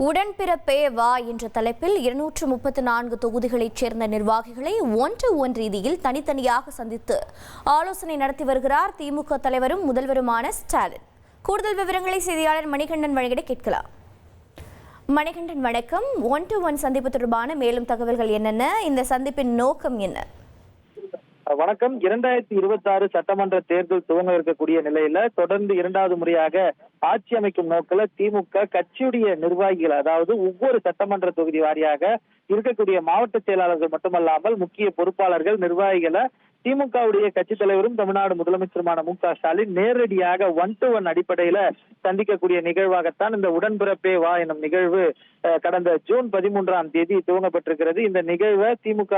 உடன்பிறப்பே வா என்ற தலைப்பில் இருநூற்று முப்பத்து நான்கு தொகுதிகளைச் சேர்ந்த நிர்வாகிகளை ஒன்று ஒன் ரீதியில் தனித்தனியாக சந்தித்து ஆலோசனை நடத்தி வருகிறார் திமுக தலைவரும் முதல்வருமான ஸ்டாலின். கூடுதல் விவரங்களை செய்தியாளர் மணிகண்டன் வழங்கிட கேட்கலாம். மணிகண்டன் வணக்கம். ஒன் டு ஒன் சந்திப்பு தொடர்பான மேலும் தகவல்கள் என்னென்ன? இந்த சந்திப்பின் நோக்கம் என்ன? வணக்கம். இரண்டாயிரத்தி இருபத்தி ஆறு சட்டமன்ற தேர்தல் துவங்க இருக்கக்கூடிய நிலையில தொடர்ந்து இரண்டாவது முறையாக ஆட்சி அமைக்கும் நோக்கில திமுக கட்சியுடைய நிர்வாகிகள் அதாவது ஒவ்வொரு சட்டமன்ற தொகுதி வாரியாக இருக்கக்கூடிய மாவட்ட செயலாளர்கள் மட்டுமல்லாமல் முக்கிய பொறுப்பாளர்கள் நிர்வாகிகளை திமுகவுடைய கட்சி தலைவரும் தமிழ்நாடு முதலமைச்சருமான மு க ஸ்டாலின் நேரடியாக ஒன் டு ஒன் அடிப்படையில சந்திக்கக்கூடிய நிகழ்வாகத்தான் இந்த உடன்பிறப்பே வா எனும் நிகழ்வு கடந்த ஜூன் பதிமூன்றாம் தேதி துவங்கப்பட்டிருக்கிறது. இந்த நிகழ்வை திமுக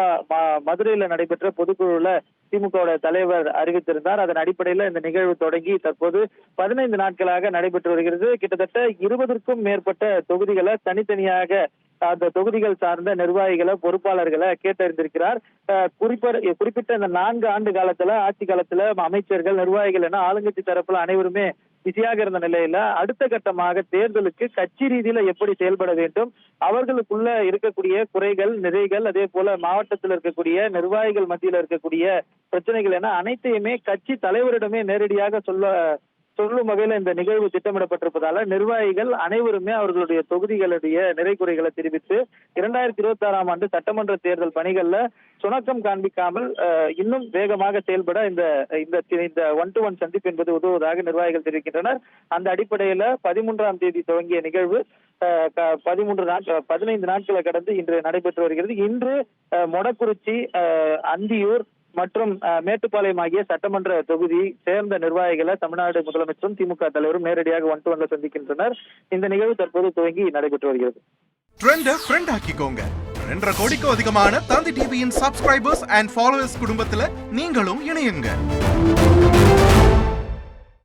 மதுரையில நடைபெற்ற பொதுக்குழுல திமுகவோட தலைவர் அறிவித்திருந்தார். அதன் அடிப்படையில இந்த நிகழ்வு தொடங்கி தற்போது பதினைந்து நாட்களாக நடைபெற்று வருகிறது. கிட்டத்தட்ட இருபதற்கும் மேற்பட்ட தொகுதிகளை தனித்தனியாக அந்த தொகுதிகள் சார்ந்த நிர்வாகிகளை பொறுப்பாளர்களை கேட்டறிந்திருக்கிறார். அஹ் குறிப்பிட்ட இந்த நான்கு ஆண்டு காலத்துல ஆட்சி காலத்துல அமைச்சர்கள் நிர்வாகிகள் என ஆளுங்கட்சி தரப்புல அனைவருமே பிஸியாக இருந்த நிலையில அடுத்த கட்டமாக தேர்தலுக்கு கட்சி ரீதியில எப்படி செயல்பட வேண்டும் அவர்களுக்குள்ள இருக்கக்கூடிய குறைகள் நிறைகள் அதே போல மாவட்டத்தில் இருக்கக்கூடிய நிர்வாகிகள் மத்தியில் இருக்கக்கூடிய பிரச்சனைகள் என அனைத்தையுமே கட்சி தலைவரிடமே நேரடியாக சொல்ல சொல்லும் வகையில இந்த நிகழ்வு திட்டமிடப்பட்டிருப்பதால நிர்வாகிகள் அனைவருமே அவர்களுடைய தொகுதிகளுடைய நிறை குறைகளை தெரிவித்து இரண்டாயிரத்தி இருபத்தி ஆறாம் ஆண்டு சட்டமன்ற தேர்தல் பணிகள்ல சுணக்கம் காண்பிக்காமல் இன்னும் வேகமாக செயல்பட இந்த இந்த இந்த ஒன் டு ஒன் சந்திப்பு என்பது உதவுவதாக நிர்வாகிகள் தெரிவிக்கின்றனர். அந்த அடிப்படையில பதிமூன்றாம் தேதி துவங்கிய நிகழ்வு அஹ், பதிமூன்று நாட்கள் பதினைந்து நாட்களை கடந்து இன்று நடைபெற்று வருகிறது. இன்று மொடக்குறிச்சி அஹ், அந்தியூர் மற்றும் மேட்டுப்பாளையம் ஆகிய சட்டமன்ற தொகுதி சேர்ந்த நிர்வாகிகளை தமிழ்நாடு முதலமைச்சரும் திமுக தலைவரும் நேரடியாக ஒன் டு ஒன்ல சந்திக்கின்றனர். இந்த நிகழ்வு தற்போது துவங்கி நடைபெற்று வருகிறது. ரெண்டரை கோடிக்கும் அதிகமான தந்தி டிவியின் சப்ஸ்கிரைபர்ஸ் அண்ட் ஃபாலோவர்ஸ் குடும்பத்துல நீங்களும் இணையுங்க.